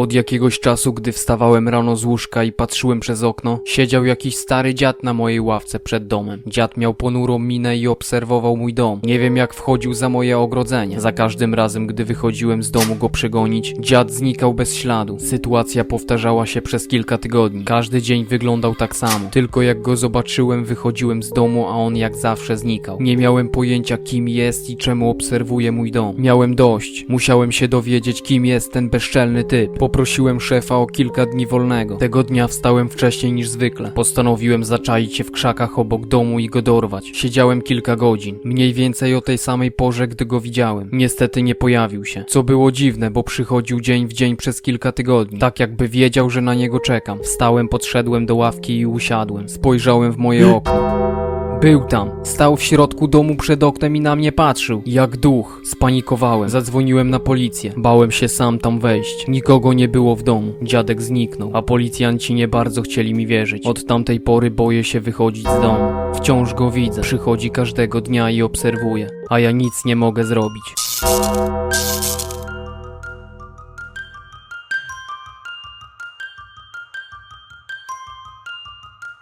Od jakiegoś czasu, gdy wstawałem rano z łóżka i patrzyłem przez okno, siedział jakiś stary dziad na mojej ławce przed domem. Dziad miał ponurą minę i obserwował mój dom. Nie wiem jak wchodził za moje ogrodzenie. Za każdym razem, gdy wychodziłem z domu go przegonić, dziad znikał bez śladu. Sytuacja powtarzała się przez kilka tygodni. Każdy dzień wyglądał tak samo. Tylko jak go zobaczyłem, wychodziłem z domu, a on jak zawsze znikał. Nie miałem pojęcia kim jest i czemu obserwuje mój dom. Miałem dość. Musiałem się dowiedzieć kim jest ten bezczelny typ. Poprosiłem szefa o kilka dni wolnego. Tego dnia wstałem wcześniej niż zwykle. Postanowiłem zaczaić się w krzakach obok domu i go dorwać. Siedziałem kilka godzin. Mniej więcej o tej samej porze, gdy go widziałem. Niestety nie pojawił się. Co było dziwne, bo przychodził dzień w dzień przez kilka tygodni. Tak jakby wiedział, że na niego czekam. Wstałem, podszedłem do ławki i usiadłem. Spojrzałem w moje okno. Był tam. Stał w środku domu przed oknem i na mnie patrzył. Jak duch. Spanikowałem. Zadzwoniłem na policję. Bałem się sam tam wejść. Nikogo nie było w domu. Dziadek zniknął, a policjanci nie bardzo chcieli mi wierzyć. Od tamtej pory boję się wychodzić z domu. Wciąż go widzę. Przychodzi każdego dnia i obserwuje, a ja nic nie mogę zrobić.